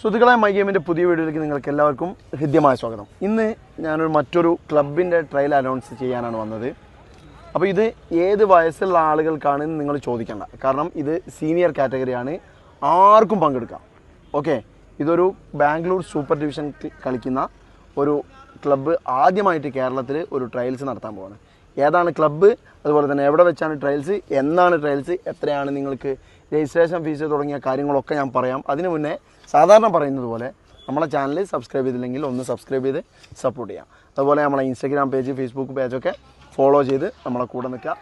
സുഹൃത്തുക്കളെ മൈ ഗെയിമിന്റെ പുതിയ വീഡിയോയിലേക്ക് നിങ്ങൾക്ക് എല്ലാവർക്കും ഹൃദ്യമായ സ്വാഗതം. ഇന്ന് ഞാനൊരു മറ്റൊരു ക്ലബിന്റെ ട്രയൽ അനൗൺസ് ചെയ്യാനാണ് വന്നത്. അപ്പോൾ ഇത് ഏത് വയസ്സുള്ള ആളുകൾക്കാണ് നിങ്ങൾ ചോദിക്കേണ്ട. കാരണം ഇത് സീനിയർ കാറ്റഗറിയാണ് ആർക്കും പങ്കെടുക്കാം. ഓക്കെ ഇതൊരു ബാംഗ്ലൂർ സൂപ്പർ ഡിവിഷൻ കളിക്കുന്ന ഒരു ക്ലബ്ബ് ആദ്യമായിട്ട് കേരളത്തിൽ ഒരു ട്രയൽസ് നടത്താൻ പോവാണ്. ഏതാണ് ക്ലബ്ബ് അതുപോലെ തന്നെ എവിടെ വെച്ചാണ് ട്രയൽസ് എന്നാണ് ട്രയൽസ് എത്രയാണ് നിങ്ങൾക്ക് രജിസ്ട്രേഷൻ ഫീസ് തുടങ്ങിയ കാര്യങ്ങളൊക്കെ ഞാൻ പറയാം. അതിനു മുന്നേ സാധാരണ പറയുന്നത് പോലെ നമ്മളെ ചാനൽ സബ്സ്ക്രൈബ് ചെയ്തില്ലെങ്കിൽ ഒന്ന് സബ്സ്ക്രൈബ് ചെയ്ത് സപ്പോർട്ട് ചെയ്യാം. അതുപോലെ നമ്മളെ ഇൻസ്റ്റഗ്രാം പേജ് ഫേസ്ബുക്ക് പേജൊക്കെ ഫോളോ ചെയ്ത് നമ്മളെ കൂടെ നിൽക്കുക.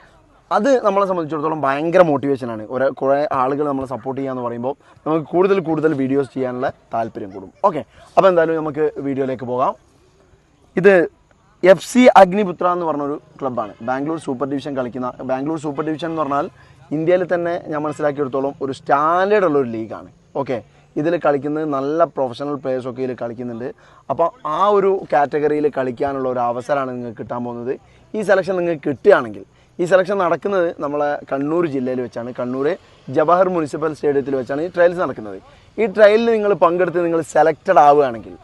അത് നമ്മളെ സംബന്ധിച്ചിടത്തോളം ഭയങ്കര മോട്ടിവേഷനാണ് ഒരേ കുറേ ആളുകൾ നമ്മളെ സപ്പോർട്ട് ചെയ്യാന്ന് പറയുമ്പോൾ നമുക്ക് കൂടുതൽ കൂടുതൽ വീഡിയോസ് ചെയ്യാനുള്ള താല്പര്യം കൂടും. ഓക്കെ അപ്പോൾ എന്തായാലും നമുക്ക് വീഡിയോയിലേക്ക് പോകാം. ഇത് എഫ് സി അഗ്നിപുത്ര എന്ന് പറഞ്ഞൊരു ക്ലബ്ബാണ് ബാംഗ്ലൂർ സൂപ്പർ ഡിവിഷൻ കളിക്കുന്ന ബാംഗ്ലൂർ സൂപ്പർ ഡിവിഷൻ എന്ന് പറഞ്ഞാൽ ഇന്ത്യയിൽ തന്നെ ഞാൻ മനസ്സിലാക്കിയെടുത്തോളം ഒരു സ്റ്റാൻഡേർഡ് ഉള്ള ഒരു ലീഗാണ് ഓക്കെ ഇതിൽ കളിക്കുന്നത് നല്ല പ്രൊഫഷണൽ പ്ലേയേഴ്സൊക്കെ ഇതിൽ കളിക്കുന്നുണ്ട്. അപ്പോൾ ആ ഒരു കാറ്റഗറിയിൽ കളിക്കാനുള്ള ഒരു അവസരമാണ് നിങ്ങൾക്ക് കിട്ടാൻ പോകുന്നത്. ഈ സെലക്ഷൻ നിങ്ങൾക്ക് കിട്ടുകയാണെങ്കിൽ ഈ സെലക്ഷൻ നടക്കുന്നത് നമ്മളെ കണ്ണൂർ ജില്ലയിൽ വെച്ചാണ്. കണ്ണൂർ ജവഹർ മുനിസിപ്പൽ സ്റ്റേഡിയത്തിൽ വെച്ചാണ് ഈ ട്രയൽസ് നടക്കുന്നത്. ഈ ട്രയലിൽ നിങ്ങൾ പങ്കെടുത്ത് നിങ്ങൾ സെലക്റ്റഡ് ആവുകയാണെങ്കിൽ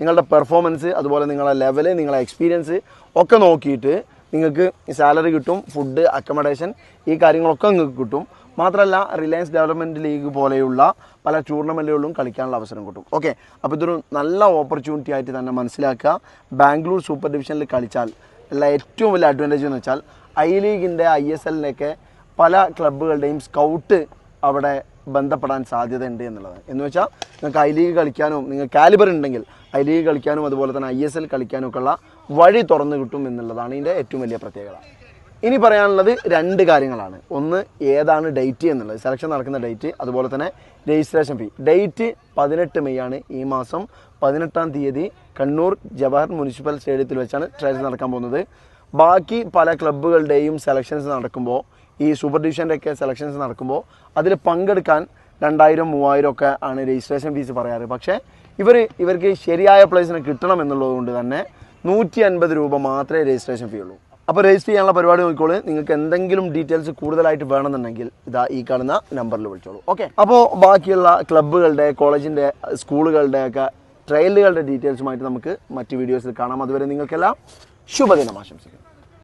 നിങ്ങളുടെ പെർഫോമൻസ് അതുപോലെ നിങ്ങളുടെ ലെവൽ നിങ്ങളുടെ എക്സ്പീരിയൻസ് ഒക്കെ നോക്കിയിട്ട് നിങ്ങൾക്ക് സാലറി കിട്ടും ഫുഡ് അക്കമഡേഷൻ ഈ കാര്യങ്ങളൊക്കെ നിങ്ങൾക്ക് കിട്ടും. മാത്രമല്ല റിലയൻസ് ഡെവലപ്മെന്റ് ലീഗ് പോലെയുള്ള പല ടൂർണമെന്റുകളിലും കളിക്കാനുള്ള അവസരം കിട്ടും. ഓക്കെ അപ്പോൾ ഇതൊരു നല്ല ഓപ്പർച്യൂണിറ്റി ആയിട്ട് തന്നെ മനസ്സിലാക്കുക. ബാംഗ്ലൂർ സൂപ്പർ ഡിവിഷനിൽ കളിച്ചാൽ ഉള്ള ഏറ്റവും വലിയ അഡ്വാന്റേജ് എന്ന് വെച്ചാൽ ഐ ലീഗിന്റെ ഐ എസ് എല്ലിനൊക്കെ പല ക്ലബ്ബുകളുടെയും സ്കൗട്ട് അവിടെ ബന്ധപ്പെടാൻ സാധ്യതയുണ്ട് എന്നുള്ളത്. എന്ന് വെച്ചാൽ നിങ്ങൾക്ക് ഐ ലീഗ് കളിക്കാനും നിങ്ങൾ കാലിബർ ഉണ്ടെങ്കിൽ ഐ ലീഗ് കളിക്കാനും അതുപോലെ തന്നെ ഐ എസ് എൽ കളിക്കാനും ഒക്കെ ഉള്ള വഴി തുറന്നു കിട്ടും എന്നുള്ളതാണ് ഇതിന്റെ ഏറ്റവും വലിയ പ്രത്യേകത. ഇനി പറയാനുള്ളത് രണ്ട് കാര്യങ്ങളാണ്. ഒന്ന് ഏതാണ് ഡേറ്റ് എന്നുള്ളത്. സെലക്ഷൻ നടക്കുന്ന ഡേറ്റ് അതുപോലെ തന്നെ രജിസ്ട്രേഷൻ ഫീ ഡേറ്റ് പതിനെട്ട് മെയ് ആണ് ഈ മാസം. പതിനെട്ടാം തീയതി കണ്ണൂർ ജവഹർ മുനിസിപ്പൽ സ്റ്റേഡിയത്തിൽ വെച്ചാണ് ട്രയൽസ് നടക്കാൻ പോകുന്നത്. ബാക്കി പല ക്ലബ്ബുകളുടെയും സെലക്ഷൻസ് നടക്കുമ്പോൾ ഈ സൂപ്പർ ഡിവിഷന്റെ ഒക്കെ സെലക്ഷൻസ് നടക്കുമ്പോൾ അതിൽ പങ്കെടുക്കാൻ രണ്ടായിരം മൂവായിരം ഒക്കെ ആണ് രജിസ്ട്രേഷൻ ഫീസ് പറയാറ്. പക്ഷേ ഇവർ ഇവർക്ക് ശരിയായ പ്ലേസിന് കിട്ടണം എന്നുള്ളത് കൊണ്ട് തന്നെ നൂറ്റി അൻപത് രൂപ മാത്രമേ രജിസ്ട്രേഷൻ ഫീ ഉള്ളൂ. അപ്പോൾ രജിസ്റ്റർ ചെയ്യാനുള്ള പരിപാടി നോക്കിക്കോളൂ. നിങ്ങൾക്ക് എന്തെങ്കിലും ഡീറ്റെയിൽസ് കൂടുതലായിട്ട് വേണമെന്നുണ്ടെങ്കിൽ ഇതാ ഈ കാണുന്ന നമ്പറിൽ വിളിച്ചോളൂ. ഓക്കെ അപ്പോൾ ബാക്കിയുള്ള ക്ലബ്ബുകളുടെ കോളേജിന്റെ സ്കൂളുകളുടെയൊക്കെ ട്രയലുകളുടെ ഡീറ്റെയിൽസുമായിട്ട് നമുക്ക് മറ്റ് വീഡിയോസിൽ കാണാം. അതുവരെ നിങ്ങൾക്കെല്ലാം शुभ दिन आशंसक